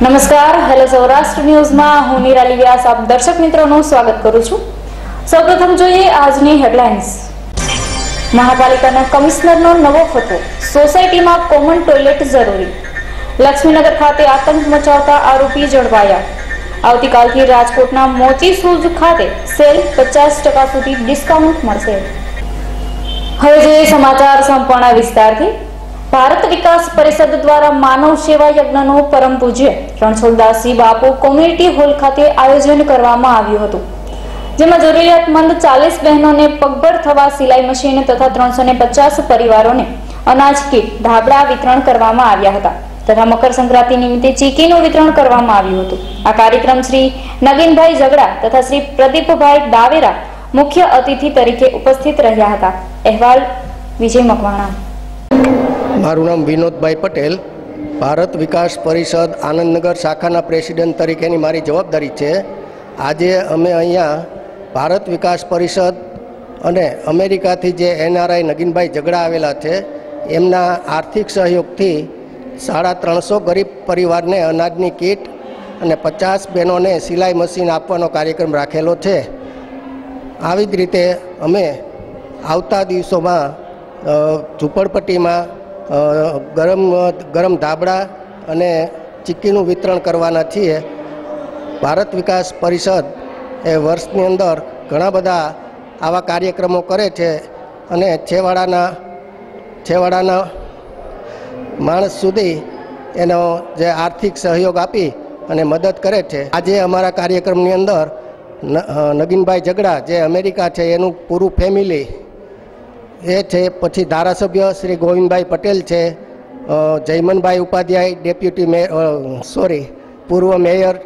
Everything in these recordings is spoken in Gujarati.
નમસ્કાર. હેલો સૌરાષ્ટ્ર ન્યૂઝમાં હું નિરાલી વ્યાસ આપ દર્શક મિત્રોનું સ્વાગત કરું છું. સૌપ્રથમ જોઈએ આજની હેડલાઇન્સ. મહાપાલિકાના કમિશનરનો નવો ફતવો સોસાયટીમાં કોમન ટોયલેટ જરૂરી. લક્ષ્મીનગર ખાતે આતંક મચાવતા આરોપી ઝડપાયા આવતીકાલથી રાજકોટના મોચી શૂઝ ખાતે સેલ પચાસ ટકા સુધી ડિસ્કાઉન્ટ મળશે. હવે જોઈએ સમાચાર સંપૂર્ણ વિસ્તારથી. ભારત વિકાસ પરિષદ દ્વારા માનવ સેવા યજ્ઞનો પરમ પૂજ્ય રણછોડદાસજી બાપુ કોમ્યુનિટી હોલ ખાતે આયોજન કરવામાં આવ્યું હતું. જેમાં જરૂરિયાતમંદ ચાલીસ બહેનોને પગભર થવા સિલાઈ મશીન તથા ત્રણસો પરિવારોને અનાજ કીટ, ધાબળા વિતરણ કરવામાં આવ્યા હતા તથા મકર સંક્રાંતિ નિમિત્તે ચીકીનું વિતરણ કરવામાં આવ્યું હતું. આ કાર્યક્રમ શ્રી નગીનભાઈ ઝગડા તથા શ્રી પ્રદીપભાઈ દાવેરા મુખ્ય અતિથિ તરીકે ઉપસ્થિત રહ્યા હતા. અહેવાલ વિજય મકવાણા. મારું નામ વિનોદભાઈ પટેલ. ભારત વિકાસ પરિષદ આનંદનગર શાખાના પ્રેસિડેન્ટ તરીકેની મારી જવાબદારી છે. આજે અમે અહીંયા ભારત વિકાસ પરિષદ અને અમેરિકાથી જે એનઆરઆઈ નગીનભાઈ ઝઘડા આવેલા છે, એમના આર્થિક સહયોગથી સાડા ત્રણસો ગરીબ પરિવારને અનાજની કીટ અને પચાસ બહેનોને સિલાઈ મશીન આપવાનો કાર્યક્રમ રાખેલો છે. આવી જ રીતે અમે આવતા દિવસોમાં ઝૂંપડપટ્ટીમાં ગરમ ગરમ ધાબળા અને ચીક્કીનું વિતરણ કરવાના છીએ. ભારત વિકાસ પરિષદ એ વર્ષની અંદર ઘણા બધા આવા કાર્યક્રમો કરે છે અને છેવાડાના છેવાડાના માણસ સુધી એનો જે આર્થિક સહયોગ આપી અને મદદ કરે છે. આજે અમારા કાર્યક્રમની અંદર નગીનભાઈ ઝઘડા જે અમેરિકા છે એનું પૂરું ફેમિલી એ છે, પછી ધારાસભ્ય શ્રી ગોવિંદભાઈ પટેલ છે Jayamanbhai Upadhyay, deputy mayor sorry, પૂર્વ મેયર,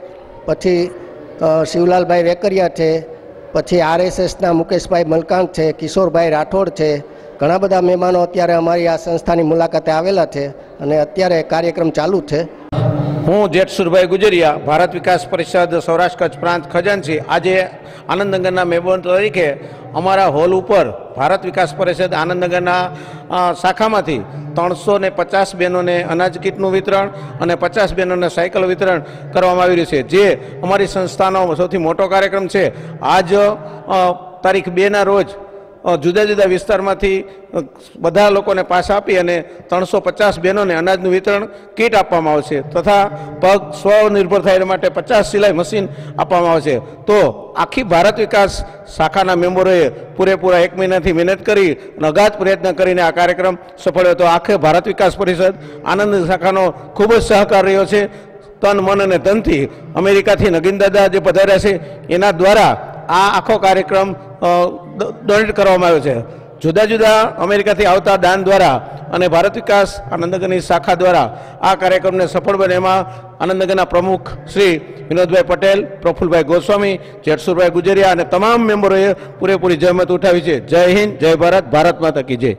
પછી શિવલાલભાઈ વેકરિયા છે, પછી આરએસએસના મુકેશભાઈ મલકાંત છે, કિશોરભાઈ રાઠોડ છે, ઘણા બધા મહેમાનો અત્યારે અમારી આ સંસ્થાની મુલાકાતે આવેલા છે અને અત્યારે કાર્યક્રમ ચાલુ છે. હું જેઠસુરભાઈ ગુજરિયા, ભારત વિકાસ પરિષદ સૌરાષ્ટ્ર કચ્છ પ્રાંત ખજાનસી આજે આનંદનગરના મેમ્બર તરીકે અમારા હોલ ઉપર ભારત વિકાસ પરિષદ આનંદનગરના શાખામાંથી ત્રણસો ને પચાસ બહેનોને અનાજ કીટનું વિતરણ અને પચાસ બહેનોને સાયકલ વિતરણ કરવામાં આવી રહ્યું છે. જે અમારી સંસ્થાનો સૌથી મોટો કાર્યક્રમ છે. આજ તારીખ બેના રોજ જુદા જુદા વિસ્તારમાંથી બધા લોકોને પાસ આપી અને ત્રણસો પચાસ બહેનોને અનાજનું વિતરણ કીટ આપવામાં આવશે તથા પગ સ્વનિર્ભર થાય માટે પચાસ સિલાઈ મશીન આપવામાં આવશે. તો આખી ભારત વિકાસ શાખાના મેમ્બરોએ પૂરેપૂરા એક મહિનાથી મહેનત કરી અને પ્રયત્ન કરીને આ કાર્યક્રમ સફળ હતો આખે ભારત વિકાસ પરિષદ આનંદ શાખાનો ખૂબ જ સહકાર રહ્યો છે. તન, મન અને તનથી અમેરિકાથી નગીન દાદા જે પધાર્યા છે, એના દ્વારા આ આખો કાર્યક્રમ ડોનેટ કરવામાં આવ્યો છે. જુદા જુદા અમેરિકાથી આવતા દાન દ્વારા અને ભારત વિકાસ આનંદનગરની શાખા દ્વારા આ કાર્યક્રમને સફળ બને એમાં આનંદનગરના પ્રમુખ શ્રી વિનોદભાઈ પટેલ પ્રફુલભાઈ ગોસ્વામી, જેઠસુરભાઈ ગુજરિયા અને તમામ મેમ્બરોએ પૂરેપૂરી જહેમત ઉઠાવી છે. જય હિન્દ, જય ભારત ભારત માતા કી જય.